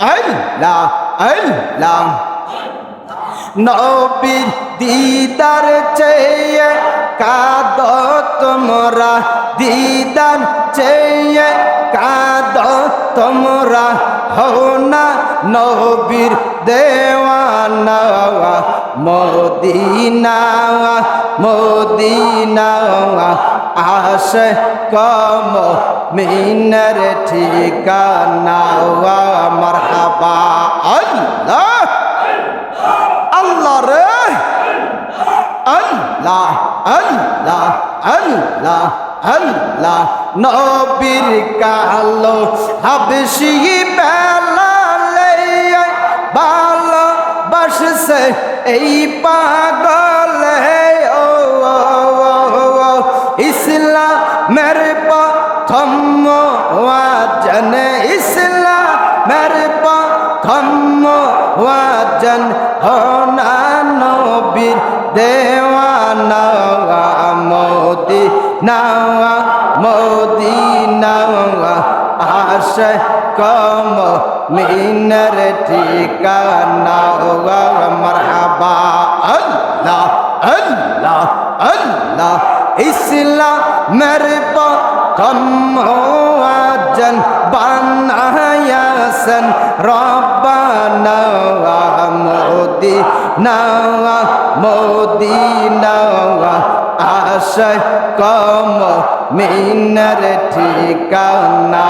আল্লাহ আল্লাহ নবীর দিদার চেয়ে কাদ তোমরা, দিদার চেয়ে কাদ তোমরা। হও না নবীর দেওয়ানা। মদিনা মদিনা আসে কম মিনার ঠিকানা মারহাবা। আল্লাহ! আল্লাহ রে! আল্লাহ! আল্লাহ! আল্লাহ! আল্লাহ! নবীর কালো হাবশি বেলালে ভালো বাসছে এই পাগল ও ইসলামের প্রথম ওয়াজন ইসলামের প্রথম ওয়াজন হোনা নবীর দেওয়ানা মোদি নাওয়া মোদি নাওয়া আশে কম মিনার ঠিকানা মারহাবা। আল্লাহ আল্লাহ আল্লাহ। ইসলামের প্রথম ওয়াজন বানায়াসন রব্বানা মোদি নাওয়া মোদি নাওয়া আশয় কম মিনার ঠিকানা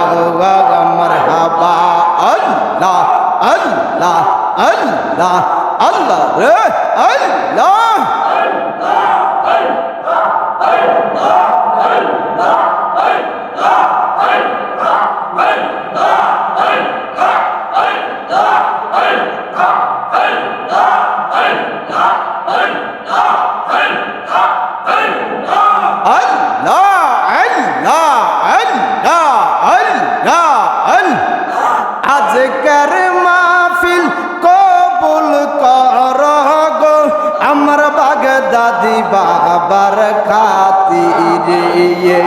বাগদাদি বাবার খাতিরে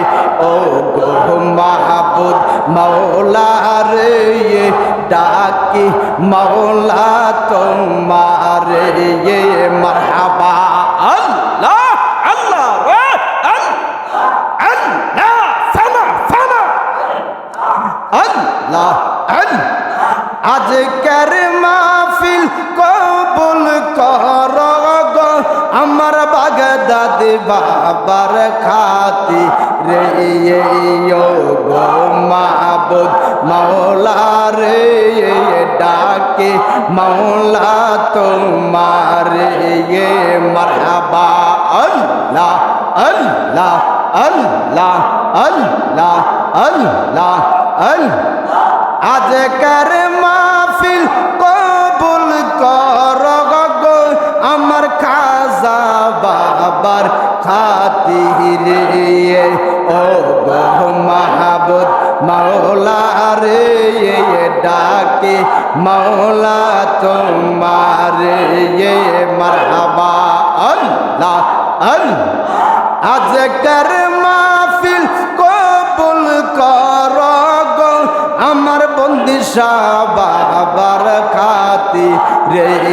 ও গো মাহবুদ মৌলা রে ডাকি মৌলা তোমার মারহাবা। আল্লাহ আল্লাহ আল্লাহ আল্লাহ আল্লাহ আল্লাহ। দাদ বাবার খাতি রে গো মাবুদ মৌলা রে ডাকে মৌলা তোমার গে মারহাবা। আল্লাহ আল্লাহ আল্লাহ আল্লাহ আল্লাহ আল্লাহ। আজ কর মাহফিল কবুল কর। বাবার খাতিরে ও মাহাবুদ মাওলা রে ডাকে মাওলা তোমার এ মারহাবা আল্লাহ আল্লাহ। আজকের মাহফিল কবুল কর আমার বন্দিশা বাবা রে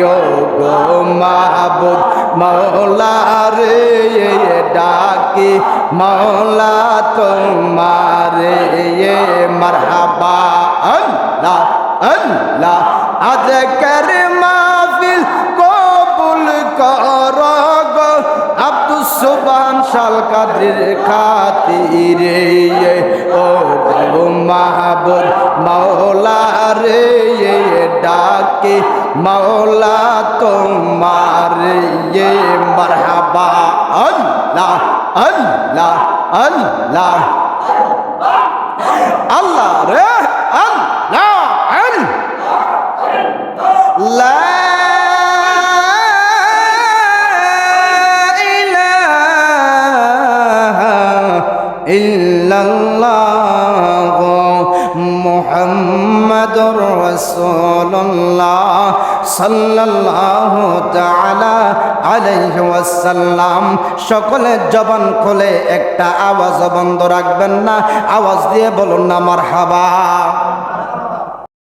গো মাহবুব মৌলা রে ডাকি মৌলা তোমার, এ মারহাবা, আল্লাহ আল্লাহ আজ কর মাহফিল কবুল কর গো আব্দুল সুবহান শাল কাদের খাতিরে ও গো মাহবুব মৌলা রে ডাকে মাওলা তোমার ये মারহাবা। আল্লাহ আল্লাহ আল্লাহ। আল্লাহ রে আল্লাহ আল্লাহ। ইল্লাল্লাহ। মুহাম্মাদুর সাল্লাহ তাআলা আলাইহি ওয়াসাল্লাম সকলে জবান খোলে একটা আওয়াজ বন্ধ রাখবেন না। আওয়াজ দিয়ে বলুন না, মারহাবা।